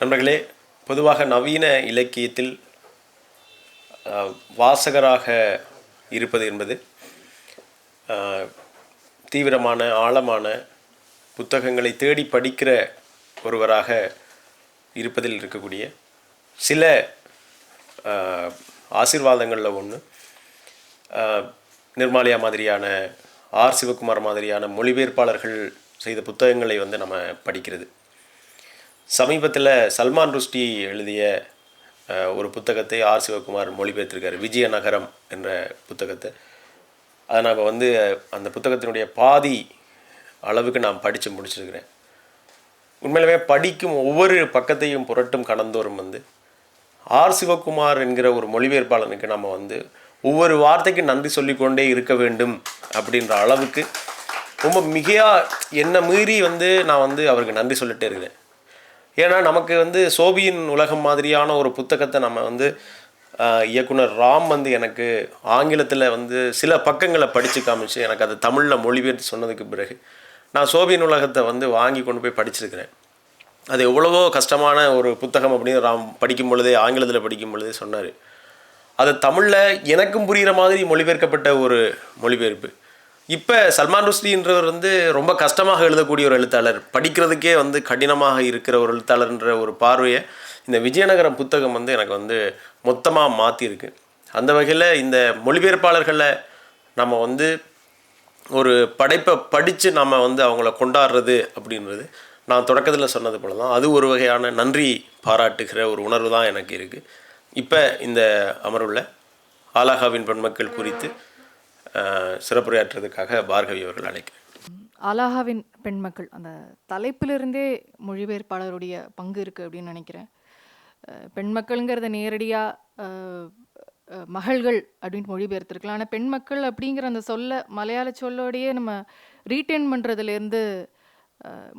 நண்பர்களே பொதுவாக நவீன இலக்கியத்தில் வாசகராக இருப்பது என்பது தீவிரமான ஆழமான புத்தகங்களை தேடி படிக்கிற ஒருவராக இருப்பதில் இருக்கக்கூடிய சில ஆசிர்வாதங்களில் ஒன்று நிர்மாலியா மாதிரியான ஆர் சிவகுமார் மாதிரியான மொழிபெயர்ப்பாளர்கள் செய்த புத்தகங்களை வந்து நம்ம படிக்கிறது. சமீபத்தில் சல்மான் ருஷ்டி எழுதிய ஒரு புத்தகத்தை ஆர் சிவகுமார் மொழிபெயர்த்திருக்காரு. விஜயநகரம் என்ற புத்தகத்தை. அதை நான் வந்து அந்த புத்தகத்தினுடைய பாதி அளவுக்கு நான் படித்து முடிச்சிருக்கிறேன். உண்மையிலுமே படிக்கும் ஒவ்வொரு பக்கத்தையும் புரட்டும் கடந்தோறும் வந்து ஆர் சிவகுமார் என்கிற ஒரு மொழிபெயர்ப்பாளனுக்கு நம்ம வந்து ஒவ்வொரு வார்த்தைக்கும் நன்றி சொல்லிக்கொண்டே இருக்க வேண்டும் அப்படின்ற அளவுக்கு ரொம்ப மிகையா என்னை மீறி வந்து நான் வந்து அவருக்கு நன்றி சொல்லிட்டே இருக்கிறேன். ஏன்னா நமக்கு வந்து சோபியின் உலகம் மாதிரியான ஒரு புத்தகத்தை நம்ம வந்து இயக்குனர் ராம் வந்து எனக்கு ஆங்கிலத்தில் வந்து சில பக்கங்களை படித்து காமிச்சு எனக்கு அது தமிழில் மொழிபெயர்த்து சொன்னதுக்கு பிறகு நான் சோபியின் உலகத்தை வந்து வாங்கி கொண்டு போய் படிச்சிருக்கிறேன். அது எவ்வளவோ கஷ்டமான ஒரு புத்தகம் அப்படின்னு ராம் படிக்கும் பொழுதே ஆங்கிலத்தில் படிக்கும் பொழுதே சொன்னார். அது தமிழில் எனக்கும் புரிகிற மாதிரி மொழிபெயர்க்கப்பட்ட ஒரு மொழிபெயர்ப்பு. இப்போ சல்மான் ருஸ்லின்றவர் வந்து ரொம்ப கஷ்டமாக எழுதக்கூடிய ஒரு எழுத்தாளர். படிக்கிறதுக்கே வந்து கடினமாக இருக்கிற ஒரு எழுத்தாளர்ன்ற ஒரு பார்வையை இந்த விஜயநகரம் புத்தகம் வந்து எனக்கு வந்து மொத்தமாக மாற்றிருக்கு அந்த வகையில் இந்த மொழிபெயர்ப்பாளர்களை நம்ம வந்து ஒரு படைப்பை படித்து நம்ம வந்து அவங்கள கொண்டாடுறது அப்படின்றது நான் தொடக்கத்தில் சொன்னது போல தான் அது ஒரு வகையான நன்றி பாராட்டுகிற ஒரு உணர்வு தான் எனக்கு இருக்குது இப்போ இந்த அமர்வில் ஆலாகாவின் பெண்மக்கள் குறித்து சிறப்புரையாற்றுறதுக்காக பார்கவி அவர்கள் அழைக்கிறேன் அலாஹாவின் பெண்மக்கள் அந்த தலைப்பிலிருந்தே மொழிபெயர்ப்பாளருடைய பங்கு இருக்குது அப்படின்னு நினைக்கிறேன். பெண்மக்கள்ங்கிறத நேரடியாக மகள்கள் அப்படின்னு மொழிபெயர்த்திருக்கலாம். ஆனால் பெண்மக்கள் அப்படிங்கிற அந்த சொல்ல மலையாள சொல்லோடையே நம்ம ரீட்டைன் பண்ணுறதுலேருந்து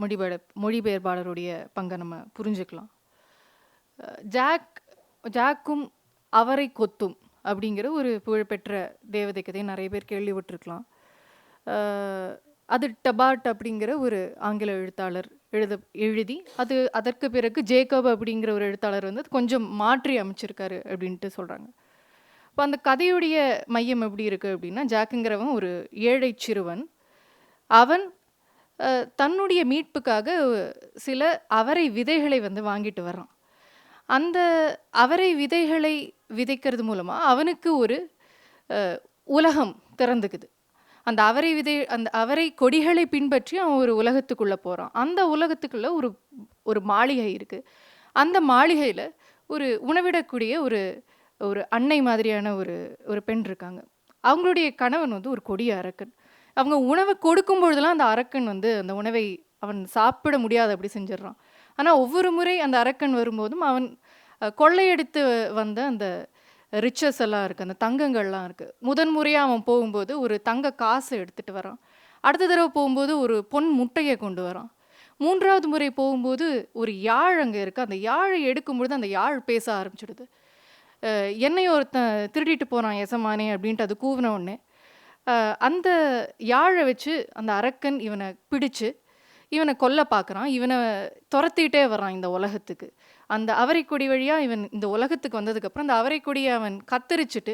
மொழிபெயர் மொழிபெயர்ப்பாளருடைய பங்கை நம்ம புரிஞ்சுக்கலாம். ஜாக் ஜாக்கும் அவரை கொத்தும். அப்படிங்கிற ஒரு புகழ்பெற்ற தேவதை கதையை நிறைய பேர் கேள்விப்பட்டிருக்கலாம். அது டபாட் அப்படிங்கிற ஒரு ஆங்கில எழுத்தாளர் எழுத எழுதி அது அதற்கு பிறகு ஜேக்கப் அப்படிங்கிற ஒரு எழுத்தாளர் வந்து கொஞ்சம் மாற்றி அமைச்சிருக்காரு அப்படின்ட்டு சொல்கிறாங்க இப்போ அந்த கதையுடைய மையம் எப்படி இருக்குது அப்படின்னா ஜாக்குங்கிறவன் ஒரு ஏழை சிறுவன். அவன் தன்னுடைய மீட்புக்காக சில அவரை விதைகளை வந்து வாங்கிட்டு வரான் அந்த அவரை விதைகளை விதைக்கிறது மூலமாக அவனுக்கு ஒரு உலகம் திறந்துக்குது. அந்த அவரை விதை அந்த அவரை கொடிகளை பின்பற்றி அவன் ஒரு உலகத்துக்குள்ளே போகிறான் அந்த உலகத்துக்குள்ளே ஒரு ஒரு மாளிகை இருக்குது அந்த மாளிகையில் ஒரு உணவிடக்கூடிய ஒரு ஒரு அன்னை மாதிரியான ஒரு ஒரு பெண் இருக்காங்க. அவங்களுடைய கணவன் வந்து ஒரு கொடிய அரக்கன். அவங்க உணவை கொடுக்கும் பொழுதெல்லாம் அந்த அரக்கன் வந்து அந்த உணவை அவன் சாப்பிட முடியாது அப்படி செஞ்சிடுறான். ஆனால் ஒவ்வொரு முறை அந்த அரக்கன் வரும்போதும் அவன் கொள்ளையடித்து வந்த அந்த ரிச்சஸ் எல்லாம் இருக்குது அந்த தங்கங்கள்லாம் இருக்குது முதன் முறையாக அவன் போகும்போது ஒரு தங்க காசை எடுத்துகிட்டு வரான். அடுத்த தடவை போகும்போது ஒரு பொன் முட்டையை கொண்டு வரான். மூன்றாவது முறை போகும்போது ஒரு யாழ் அங்கே இருக்குது அந்த யாழை எடுக்கும்பொழுது அந்த யாழ் பேச ஆரம்பிச்சிடுது. என்னை ஒருத்தன் திருடிட்டு போகிறான் எசமானே அப்படின்ட்டு அது கூவின உடனே அந்த யாழை வச்சு அந்த அரக்கன் இவனை பிடிச்சு இவனை கொல்ல பார்க்குறான். இவனை துரத்திட்டே வரான் இந்த உலகத்துக்கு. அந்த அவரைக்கொடி வழியாக இவன் இந்த உலகத்துக்கு வந்ததுக்கப்புறம் அந்த அவரைக்கொடியை அவன் கத்தரிச்சிட்டு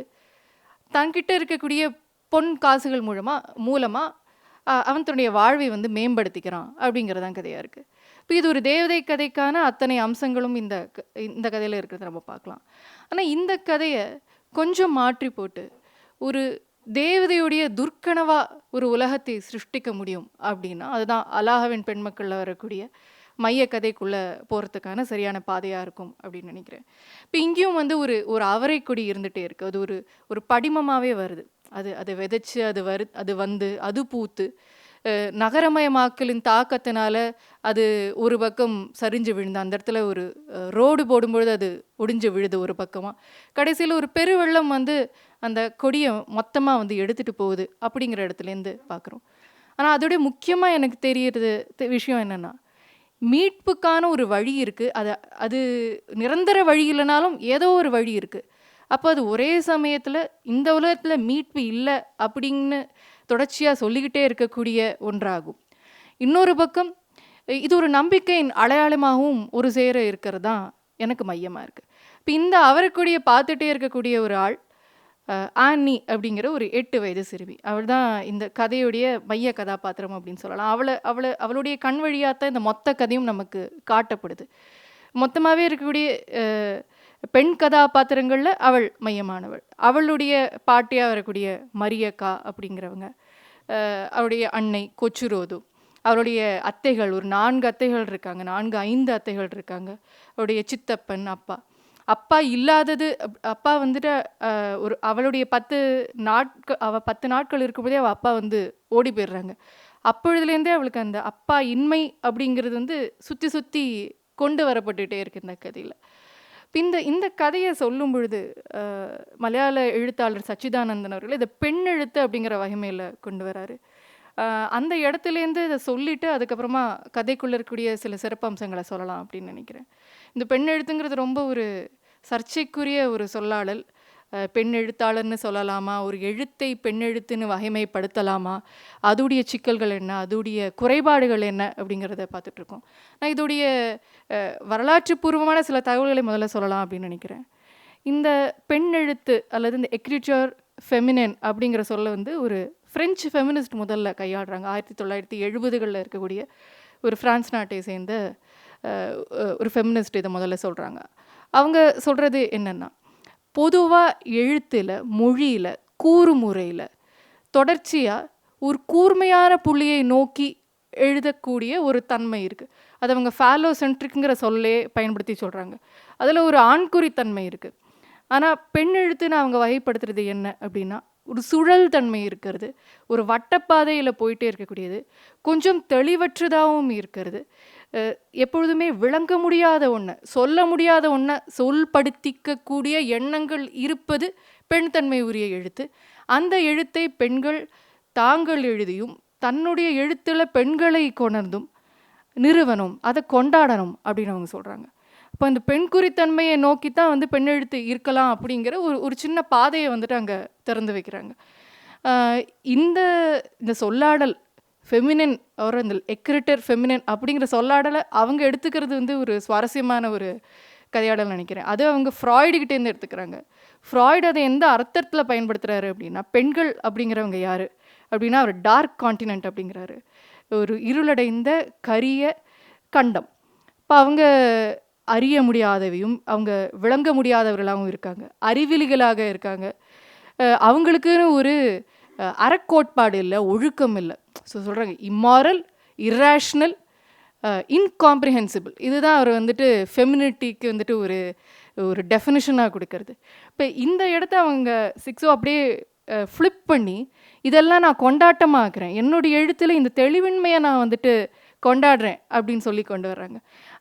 தன்கிட்ட இருக்கக்கூடிய பொன் காசுகள் மூலமாக மூலமாக அவன் தன்னுடைய வாழ்வை வந்து மேம்படுத்திக்கிறான் அப்படிங்கிறதான் கதையாக இருக்குது இப்போ இது ஒரு தேவதை கதைக்கான அத்தனை அம்சங்களும் இந்த க- இந்த கதையில் இருக்கிறத நம்ம பார்க்கலாம். ஆனால் இந்த கதையை கொஞ்சம் மாற்றி போட்டு ஒரு தேவதையுடைய துர்க்கனவா ஒரு உலகத்தை சிருஷ்டிக்க முடியும் அப்படின்னா அதுதான் அலாஹவின் பெண்மக்களில் வரக்கூடிய மைய கதைக்குள்ளே போகிறதுக்கான சரியான பாதையாக இருக்கும் அப்படின்னு நினைக்கிறேன். இப்போ இங்கேயும் வந்து ஒரு ஒரு அவரை கொடி இருந்துகிட்டே இருக்குது அது ஒரு ஒரு படிமமாகவே வருது. அது அதை விதைச்சு அது வரு அது வந்து அது பூத்து நகரமயமாக்கலின் தாக்கத்தினால அது ஒரு பக்கம் சரிஞ்சு விழுந்து அந்த இடத்துல ஒரு ரோடு போடும்பொழுது அது ஒடிஞ்சு விழுது ஒரு பக்கமாக கடைசியில் ஒரு பெருவெள்ளம் வந்து அந்த கொடியை மொத்தமாக வந்து எடுத்துகிட்டு போகுது அப்படிங்கிற இடத்துலேருந்து பார்க்குறோம் ஆனால் அதோடைய முக்கியமாக எனக்கு தெரியறது விஷயம் என்னென்னா மீட்புக்கான ஒரு வழி இருக்குது அது அது நிரந்தர வழி இல்லைனாலும் ஏதோ ஒரு வழி இருக்குது அப்போ அது ஒரே சமயத்தில் இந்த உலகத்தில் மீட்பு இல்லை அப்படின்னு தொடர்ச்சியாக சொல்லிக்கிட்டே இருக்கக்கூடிய ஒன்றாகும். இன்னொரு பக்கம் இது ஒரு நம்பிக்கையின் அடையாளமாகவும் ஒரு சேர இருக்கிறது தான் எனக்கு மையமாக இருக்குது இப்போ இந்த அவருக்குடைய பார்த்துட்டே இருக்கக்கூடிய ஒரு ஆள் ஆன்னி அப்படிங்கிற ஒரு எட்டு வயது சிறுமி. அவள் தான் இந்த கதையுடைய மைய கதாபாத்திரம் அப்படின்னு சொல்லலாம். அவளை அவளை அவளுடைய கண் வழியாக தான் இந்த மொத்த கதையும் நமக்கு காட்டப்படுது. மொத்தமாகவே இருக்கக்கூடிய பெண் கதாபாத்திரங்களில் அவள் மையமானவள். அவளுடைய பாட்டியாக வரக்கூடிய மரியக்கா அப்படிங்கிறவங்க. அவருடைய அன்னை கொச்சுரோது. அவருடைய அத்தைகள் ஒரு நான்கு அத்தைகள் இருக்காங்க. நான்கு ஐந்து அத்தைகள் இருக்காங்க. அவருடைய சித்தப்பன் அப்பா. அப்பா இல்லாதது அப்பா வந்துட்டு ஒரு அவளுடைய பத்து நாட்கள் அவள் பத்து நாட்கள் இருக்கும்போதே அவள் அப்பா வந்து ஓடி போயிடுறாங்க. அப்பொழுதுலேருந்தே அவளுக்கு அந்த அப்பா இன்மை அப்படிங்கிறது வந்து சுற்றி சுற்றி கொண்டு வரப்பட்டுகிட்டே இருக்கு இந்த கதையில். இந்த இந்த கதையை சொல்லும் பொழுது மலையாள எழுத்தாளர் சச்சிதானந்தன் அவர்கள் இதை பெண் எழுத்து அப்படிங்கிற வகைமையில் கொண்டு வராரு. அந்த இடத்துலேருந்து இதை சொல்லிட்டு அதுக்கப்புறமா கதைக்குள்ளே இருக்கக்கூடிய சில சிறப்பம்சங்களை சொல்லலாம் அப்படின்னு நினைக்கிறேன். இந்த பெண் எழுத்துங்கிறது ரொம்ப ஒரு சர்ச்சைக்குரிய ஒரு சொல்லாடல். பெண் எழுத்தாளர்னு சொல்லலாமா? ஒரு எழுத்தை பெண் எழுத்துன்னு வகைமைப்படுத்தலாமா? அதுடைய சிக்கல்கள் என்ன? அதுடைய குறைபாடுகள் என்ன? அப்படிங்கிறத பார்த்துட்ருக்கோம். நான் இதோடைய வரலாற்று பூர்வமான சில தகவல்களை முதல்ல சொல்லலாம் அப்படின்னு நினைக்கிறேன். இந்த பெண் எழுத்து அல்லது இந்த எக்ரிச்சர் ஃபெமினன் அப்படிங்கிற சொல்ல வந்து ஒரு ஃப்ரெஞ்சு ஃபெமினிஸ்ட் முதல்ல கையாளுறாங்க. ஆயிரத்தி தொள்ளாயிரத்தி எழுபதுகளில் இருக்கக்கூடிய ஒரு ஃப்ரான்ஸ் நாட்டை சேர்ந்த ஒரு ஃபெமினிஸ்ட் இதை முதல்ல சொல்கிறாங்க அவங்க சொல்கிறது என்னென்னா பொதுவாக எழுத்தில் மொழியில் கூறுமுறையில் தொடர்ச்சியாக ஒரு கூர்மையான புள்ளியை நோக்கி எழுதக்கூடிய ஒரு தன்மை இருக்குது அது அவங்க ஃபேலோ சென்ட்ரிக்குங்கிற சொல்லே பயன்படுத்தி சொல்கிறாங்க அதில் ஒரு ஆண்குறி தன்மை இருக்குது ஆனால் பெண் எழுத்துன்னு அவங்க வகைப்படுத்துறது என்ன அப்படின்னா ஒரு சுழல் தன்மை இருக்கிறது ஒரு வட்டப்பாதையில் போயிட்டே இருக்கக்கூடியது கொஞ்சம் தெளிவற்றதாகவும் இருக்கிறது. எப்பொழுதுமே விளங்க முடியாத ஒன்று சொல்ல முடியாத ஒன்றை சொல்படுத்திக்கக்கூடிய எண்ணங்கள் இருப்பது பெண் தன்மை உரிய எழுத்து. அந்த எழுத்தை பெண்கள் தாங்கள் எழுதியும் தன்னுடைய எழுத்தில் பெண்களை கொணர்ந்தும் நிறுவனம் அதை கொண்டாடணும் அப்படின்னு அவங்க சொல்கிறாங்க இப்போ இந்த பெண் குறித்தன்மையை நோக்கி தான் வந்து பெண் எழுத்து இருக்கலாம் அப்படிங்கிற ஒரு ஒரு சின்ன பாதையை வந்துட்டு அங்கே திறந்து வைக்கிறாங்க. இந்த இந்த சொல்லாடல் ஃபெமினன் அவர் இந்த எக்ரிட்டர் ஃபெமினன் அப்படிங்கிற சொல்லாடலை அவங்க எடுத்துக்கிறது வந்து ஒரு சுவாரஸ்யமான ஒரு கதையாடல் நினைக்கிறேன். அது அவங்க ஃப்ராய்டுகிட்டேருந்து எடுத்துக்கிறாங்க. ஃப்ராய்டு அதை எந்த அர்த்தத்தில் பயன்படுத்துகிறாரு அப்படின்னா பெண்கள் அப்படிங்கிறவங்க யார்? அப்படின்னா அவர் டார்க் காண்டினென்ட் அப்படிங்கிறாரு. ஒரு இருளடைந்த கரிய கண்டம். இப்போ அவங்க அறிய முடியாதவையும் அவங்க விளங்க முடியாதவர்களாகவும் இருக்காங்க. அறிவிலிகளாக இருக்காங்க. அவங்களுக்குன்னு ஒரு அறக்கோட்பாடு இல்லை ஒழுக்கம் இல்லை. ஸோ சொல்கிறாங்க இம்மாரல் இர்ரேஷ்னல் இன்காம்ப்ரிஹென்சிபிள் இதுதான் அவர் வந்துட்டு ஃபெமினிட்டிக்கு வந்துட்டு ஒரு ஒரு டெஃபினிஷனாக கொடுக்கறது. இப்போ இந்த இடத்த அவங்க சிக்ஸோ அப்படியே ஃப்ளிப் பண்ணி இதெல்லாம் நான் கொண்டாட்டமாக்குறேன் என்னுடைய எழுத்தில் இந்த தெளிவின்மையை நான் வந்துட்டு கொண்டாடுறேன் அப்படின்னு சொல்லி கொண்டு வர்றாங்க.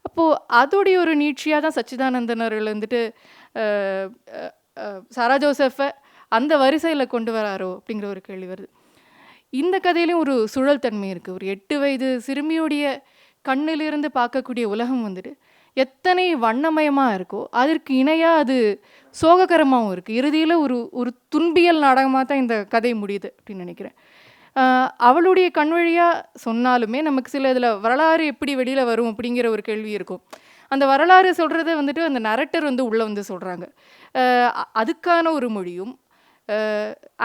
அப்போது அதோடைய ஒரு நீட்சியாக தான் சச்சிதானந்தன் அவர்கள் வந்துட்டு சாரா ஜோசஃபை அந்த வரிசையில் கொண்டு வராரோ அப்படிங்கிற ஒரு கேள்வி வருது. இந்த கதையிலும் ஒரு சுழல் தன்மை இருக்குது ஒரு எட்டு வயது சிறுமியுடைய கண்ணிலிருந்து பார்க்கக்கூடிய உலகம் வந்துட்டு எத்தனை வண்ணமயமாக இருக்கோ அதற்கு இணையாக அது சோககரமாகவும் இருக்குது இறுதியில் ஒரு ஒரு துன்பியல் நாடகமாக தான் இந்த கதை முடியுது அப்படின்னு நினைக்கிறேன். அவளுடைய கண் வழியாக சொன்னாலுமே நமக்கு சில இதில் வரலாறு எப்படி வெளியில் வரும் அப்படிங்கிற ஒரு கேள்வி இருக்கும். அந்த வரலாறு சொல்கிறத வந்துட்டு அந்த நரட்டர் வந்து உள்ளே வந்து சொல்கிறாங்க அதுக்கான ஒரு மொழியும்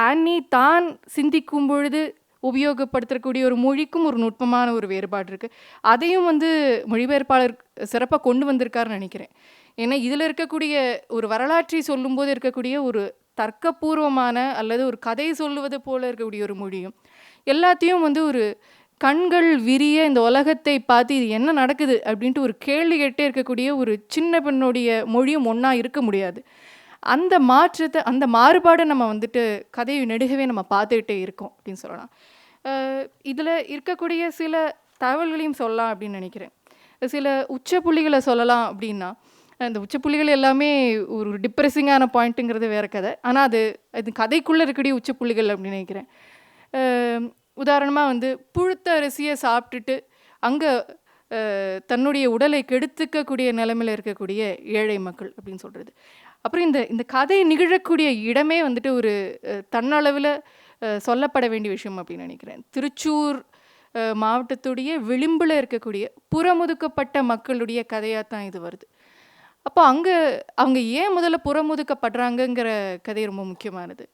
ஆன்னி தான் சிந்திக்கும் பொழுது உபயோகப்படுத்தக்கூடிய ஒரு மொழிக்கும் ஒரு நுட்பமான ஒரு வேறுபாடு இருக்குது அதையும் வந்து மொழிபெயர்ப்பாளர் சிறப்பாக கொண்டு வந்திருக்காருன்னு நினைக்கிறேன். ஏன்னா இதில் இருக்கக்கூடிய ஒரு வரலாற்றை சொல்லும்போது இருக்கக்கூடிய ஒரு தர்க்கபூர்வமான அல்லது ஒரு கதை சொல்லுவது போல இருக்கக்கூடிய ஒரு மொழியும் எல்லாத்தையும் வந்து ஒரு கண்கள் விரிய இந்த உலகத்தை பார்த்து இது என்ன நடக்குது அப்படின்ட்டு ஒரு கேள்வி கேட்டே இருக்கக்கூடிய ஒரு சின்ன பெண்ணுடைய மொழியும் ஒன்றா இருக்க முடியாது. அந்த மாற்றத்தை அந்த மாறுபாடை நம்ம வந்துட்டு கதையை நெடுகவே நம்ம பார்த்துக்கிட்டே இருக்கோம் அப்படின்னு சொல்லலாம். இதில் இருக்கக்கூடிய சில தகவல்களையும் சொல்லலாம் அப்படின்னு நினைக்கிறேன். சில உச்ச புள்ளிகளை சொல்லலாம் அப்படின்னா அந்த உச்ச புள்ளிகள் எல்லாமே ஒரு டிப்ரெஸிங்கான பாயிண்ட்டுங்கிறது வேற கதை. ஆனால் அது அது கதைக்குள்ளே இருக்கக்கூடிய உச்ச புள்ளிகள் அப்படின்னு நினைக்கிறேன். உதாரணமாக வந்து புழுத்த அரிசியை சாப்பிட்டுட்டு அங்கே தன்னுடைய உடலை கெடுத்துக்கக்கூடிய நிலைமையில் இருக்கக்கூடிய ஏழை மக்கள் அப்படின்னு சொல்கிறது அப்புறம் இந்த இந்த கதை நிகழக்கூடிய இடமே வந்துட்டு ஒரு தன்னளவில் சொல்லப்பட வேண்டிய விஷயம் அப்படின்னு நினைக்கிறேன். திருச்சூர் மாவட்டத்துடைய விளிம்பில் இருக்கக்கூடிய புறமுதுக்கப்பட்ட மக்களுடைய கதையாக தான் இது வருது. அப்போ அங்கே அவங்க ஏன் முதல்ல புறமுதுக்கப்படுறாங்கங்கிற கதை ரொம்ப முக்கியமானது.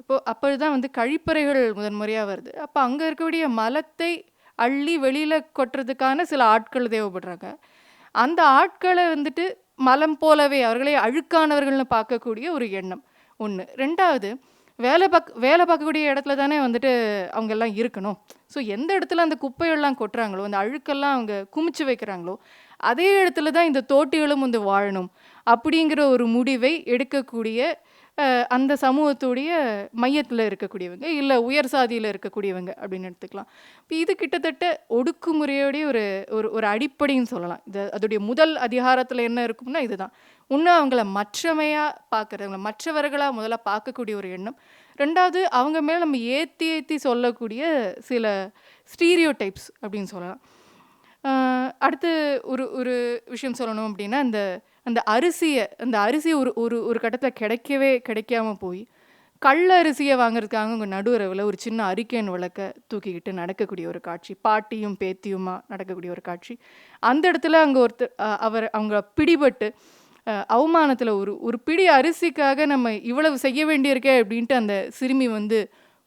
இப்போ அப்போ தான் வந்து கழிப்பறைகள் முதன்முறையாக வருது. அப்போ அங்கே இருக்கக்கூடிய மலத்தை அள்ளி வெளியில் கொட்டுறதுக்கான சில ஆட்கள் தேவைப்படுறாங்க. அந்த ஆட்களை வந்துட்டு மலம் போலவே அவர்களே அழுக்கானவர்கள்னு பார்க்கக்கூடிய ஒரு எண்ணம். ஒன்று ரெண்டாவது வேலை பார்க்க வேலை பார்க்கக்கூடிய இடத்துல தானே வந்துட்டு அவங்க எல்லாம் இருக்கணும். ஸோ எந்த இடத்துல அந்த குப்பையெல்லாம் கொட்டுறாங்களோ அந்த அழுக்கெல்லாம் அவங்க குமிச்சு வைக்கிறாங்களோ அதே இடத்துல தான் இந்த தோட்டிகளும் வந்து வாழணும். அப்படிங்கிற ஒரு முடிவை எடுக்கக்கூடிய அந்த சமூகத்துடைய மையத்தில் இருக்கக்கூடியவங்க இல்லை உயர் சாதியில் இருக்கக்கூடியவங்க அப்படின்னு எடுத்துக்கலாம். இப்போ இது கிட்டத்தட்ட ஒடுக்குமுறையோடைய ஒரு ஒரு ஒரு அடிப்படைன்னு சொல்லலாம். இது அதோடைய முதல் அதிகாரத்தில் என்ன இருக்கும்னா இதுதான். ஒன்று அவங்கள மற்றமையாக பார்க்குறவங்கள மற்றவர்களாக முதல்ல பார்க்கக்கூடிய ஒரு எண்ணம். ரெண்டாவது அவங்க மேலே நம்ம ஏற்றி ஏற்றி சொல்லக்கூடிய சில ஸ்டீரியோ டைப்ஸ் அப்படின்னு சொல்லலாம். அடுத்து ஒரு ஒரு விஷயம் சொல்லணும் அப்படின்னா அந்த அந்த அரிசியை அந்த அரிசி ஒரு ஒரு ஒரு கட்டத்தில் கிடைக்கவே கிடைக்காம போய் கள்ள அரிசியை வாங்குறதுக்காக உங்கள் நடுவரவில் ஒரு சின்ன அறிக்கையின் விளக்க தூக்கிக்கிட்டு நடக்கக்கூடிய ஒரு காட்சி பாட்டியும் பேத்தியுமா நடக்கக்கூடிய ஒரு காட்சி அந்த இடத்துல அங்கே ஒருத்தர் அவர் அவங்க பிடிபட்டு அவமானத்தில் ஒரு ஒரு பிடி அரிசிக்காக நம்ம இவ்வளவு செய்ய வேண்டியிருக்கே அப்படின்ட்டு அந்த சிறுமி வந்து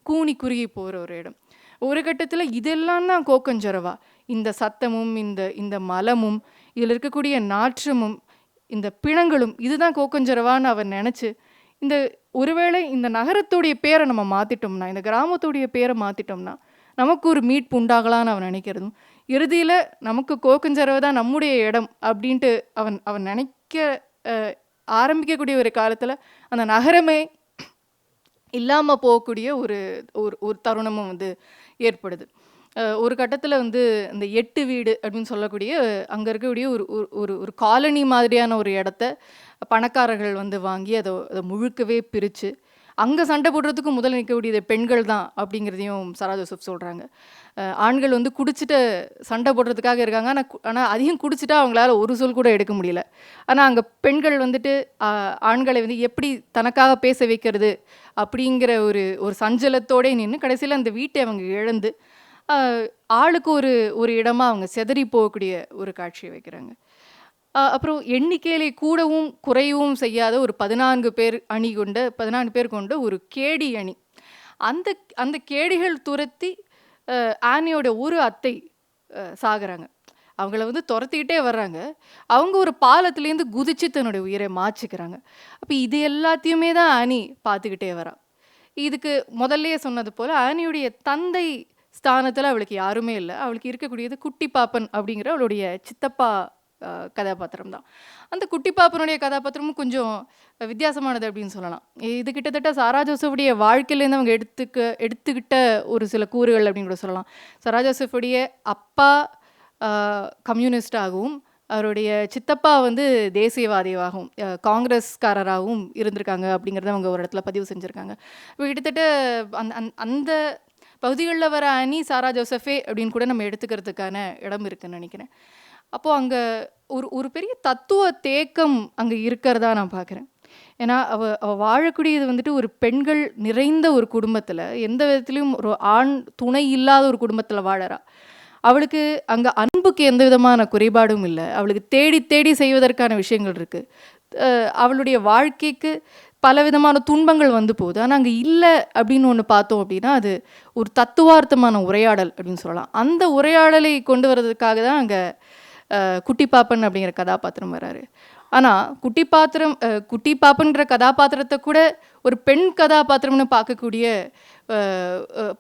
கூனி குறுகி போகிற ஒரு இடம். ஒரு கட்டத்தில் இதெல்லாம் தான் கோக்கஞ்சரவா. இந்த சத்தமும் இந்த இந்த மலமும் இதில் இருக்கக்கூடிய நாற்றமும் இந்த பிணங்களும் இதுதான் கோக்கஞ்சரவான்னு அவர் நினச்சி இந்த ஒருவேளை இந்த நகரத்துடைய பேரை நம்ம மாற்றிட்டோம்னா இந்த கிராமத்துடைய பேரை மாற்றிட்டோம்னா நமக்கு ஒரு மீட்பு உண்டாகலான்னு அவன் நினைக்கிறதும் இறுதியில் நமக்கு கோக்கஞ்சரவை தான் நம்முடைய இடம் அப்படின்ட்டு அவன் அவன் நினைக்க ஆரம்பிக்கக்கூடிய ஒரு காலத்தில் அந்த நகரமே இல்லாமல் போகக்கூடிய ஒரு ஒரு ஒரு தருணமும் வந்து ஏற்படுது. ஒரு கட்டத்தில் வந்து இந்த எட்டு வீடு அப்படின்னு சொல்லக்கூடிய அங்கே இருக்கக்கூடிய ஒரு ஒரு- ஒரு ஒரு காலனி மாதிரியான ஒரு இடத்த பணக்காரர்கள் வந்து வாங்கி அதை அதை முழுக்கவே பிரித்து அங்கே சண்டை போடுறதுக்கு முதல்ல நிற்கக்கூடியது பெண்கள் தான் அப்படிங்கிறதையும் சரா ஜோசப் சொல்கிறாங்க ஆண்கள் வந்து குடிச்சிட்டு சண்டை போடுறதுக்காக இருக்காங்க. ஆனால் ஆனால் அதிகம் குடிச்சிட்டா அவங்களால ஒரு சொல் கூட எடுக்க முடியல. ஆனால் அங்கே பெண்கள் வந்துட்டு ஆண்களை வந்து எப்படி தனக்காக பேச வைக்கிறது அப்படிங்கிற ஒரு ஒரு சஞ்சலத்தோடே நின்று கடைசியில் அந்த வீட்டை அவங்க இழந்து ஆளுக்கு ஒரு ஒரு இடமா அவங்க செதறி போகக்கூடிய ஒரு காட்சியை வைக்கிறாங்க. அப்புறம் எண்ணிக்கையிலே கூடவும் குறையவும் செய்யாத ஒரு பதினான்கு பேர் அணி கொண்ட பதினான்கு பேர் கொண்ட ஒரு கேடி அணி. அந்த அந்த கேடிகள் துரத்தி ஆனியோட ஒரு அத்தை சாகிறாங்க. அவங்கள வந்து துரத்திக்கிட்டே வர்றாங்க. அவங்க ஒரு பாலத்துலேருந்து குதிச்சு தன்னுடைய உயிரை மாச்சிக்கிறாங்க. அப்போ இது எல்லாத்தையுமே தான் ஆனி பார்த்துக்கிட்டே வரா. இதுக்கு முதல்லையே சொன்னது போல் ஆனியுடைய தந்தை ஸ்தானத்தில் அவளுக்கு யாருமே இல்லை. அவளுக்கு இருக்கக்கூடியது குட்டி பாப்பன் அப்படிங்கிற அவளுடைய சித்தப்பா கதாபாத்திரம் தான். அந்த குட்டி பாப்பனுடைய கதாபாத்திரமும் கொஞ்சம் வித்தியாசமானது அப்படின்னு சொல்லலாம். இது கிட்டத்தட்ட சாரா ஜோசஃபுடைய வாழ்க்கையிலேருந்து அவங்க எடுத்துக்க எடுத்துக்கிட்ட ஒரு சில கூறுகள் அப்படின்னு கூட சொல்லலாம். சாரா ஜோசஃபுடைய அப்பா கம்யூனிஸ்டாகவும் அவருடைய சித்தப்பா வந்து தேசியவாதியாகவும் காங்கிரஸ்காரராகவும் இருந்திருக்காங்க அப்படிங்கிறத அவங்க ஒரு இடத்துல பதிவு செஞ்சுருக்காங்க. இப்போ கிட்டத்தட்ட அந் அந்த- அந்த பகுதிகளில் வர அணி சாரா ஜோசஃபே அப்படின்னு கூட நம்ம எடுத்துக்கிறதுக்கான இடம் இருக்குன்னு நினைக்கிறேன். அப்போது அங்கே ஒரு ஒரு பெரிய தத்துவ தேக்கம் அங்கே இருக்கிறதா நான் பார்க்குறேன். ஏன்னா அவ அவள் வாழக்கூடியது வந்துட்டு ஒரு பெண்கள் நிறைந்த ஒரு குடும்பத்தில் எந்த விதத்துலையும் ஒரு ஆண் துணை இல்லாத ஒரு குடும்பத்தில் வாழறா. அவளுக்கு அங்கே அன்புக்கு எந்த விதமான குறைபாடும் இல்லை. அவளுக்கு தேடி தேடி செய்வதற்கான விஷயங்கள் இருக்குது அவளுடைய வாழ்க்கைக்கு பல விதமான துன்பங்கள் வந்து போகுது. ஆனால் அங்கே இல்லை அப்படின்னு ஒன்று பார்த்தோம் அப்படின்னா அது ஒரு தத்துவார்த்தமான உரையாடல் அப்படின்னு சொல்லலாம். அந்த உரையாடலை கொண்டு வர்றதுக்காக தான் அங்கே குட்டி பாப்பன் அப்படிங்கிற கதாபாத்திரம் வராரு ஆனால் குட்டி பாத்திரம் குட்டி பாப்பன்ற கதாபாத்திரத்தை கூட ஒரு பெண் கதாபாத்திரம்னு பார்க்கக்கூடிய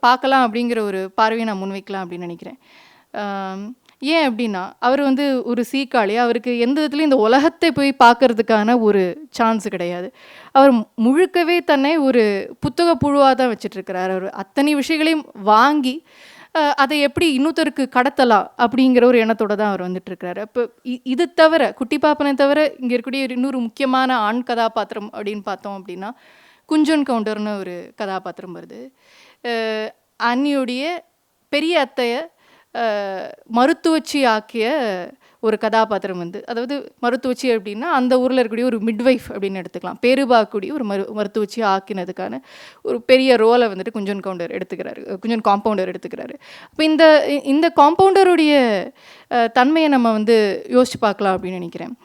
பார்க்கலாம் அப்படிங்கிற ஒரு பார்வையை நான் முன்வைக்கலாம் அப்படின்னு நினைக்கிறேன். ஏன் அப்படின்னா அவர் வந்து ஒரு சீக்காளி. அவருக்கு எந்த விதத்துலையும் இந்த உலகத்தை போய் பார்க்கறதுக்கான ஒரு சான்ஸ் கிடையாது. அவர் முழுக்கவே தன்னை ஒரு புத்தக புழுவாக தான் வச்சிட்ருக்கிறார் அவர் அத்தனை விஷயங்களையும் வாங்கி அதை எப்படி இன்னொருத்தருக்கு கடத்தலாம் அப்படிங்கிற ஒரு எண்ணத்தோட தான் அவர் வந்துட்டுருக்கிறாரு. அப்போ இ- இது தவிர குட்டி பாப்பனை தவிர இங்கே இருக்கக்கூடிய ஒரு இன்னொரு முக்கியமான ஆண் கதாபாத்திரம் அப்படின்னு பார்த்தோம் அப்படின்னா குஞ்சன் கவுண்டர்னு ஒரு கதாபாத்திரம் வருது. அன்னியுடைய பெரிய அத்தையை மருத்துவச்சி ஆக்கிய ஒரு கதாபாத்திரம் வந்து அதாவது மருத்துவச்சி அப்படின்னா அந்த ஊரில் இருக்கக்கூடிய ஒரு மிட்வைஃப் அப்படின்னு எடுத்துக்கலாம். பேருபாக்கூடிய ஒரு மரு மருத்துவச்சி ஆக்கினதுக்கான ஒரு பெரிய ரோலை வந்துட்டு குஞ்சன் கவுண்டர் எடுத்துக்கிறாரு. குஞ்சன் காம்பவுண்டர் எடுத்துக்கிறாரு. அப்போ இந்த இந்த காம்பவுண்டருடைய தன்மையை நம்ம வந்து யோசிச்சு பார்க்கலாம் அப்படின்னு நினைக்கிறேன்.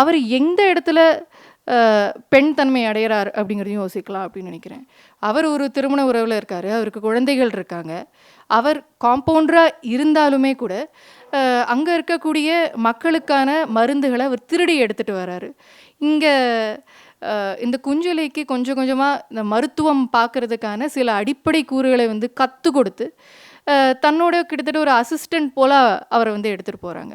அவர் எந்த இடத்துல பெண் தன்மை அடையிறார் அப்படிங்கிறதையும் யோசிக்கலாம் அப்படின்னு நினைக்கிறேன். அவர் ஒரு திருமண உறவில் இருக்கார். அவருக்கு குழந்தைகள் இருக்காங்க. அவர் காம்பவுண்டராக இருந்தாலுமே கூட அங்கே இருக்கக்கூடிய மக்களுக்கான மருந்துகளை அவர் திருடி எடுத்துகிட்டு வராரு. இங்கே இந்த குஞ்சலைக்கு கொஞ்சம் கொஞ்சமாக இந்த மருத்துவம் பார்க்கறதுக்கான சில அடிப்படை கூறுகளை வந்து கற்றுக் கொடுத்து தன்னோட கிட்டத்தட்ட ஒரு அசிஸ்டன்ட் போல் அவரை வந்து எடுத்துகிட்டு போகிறாங்க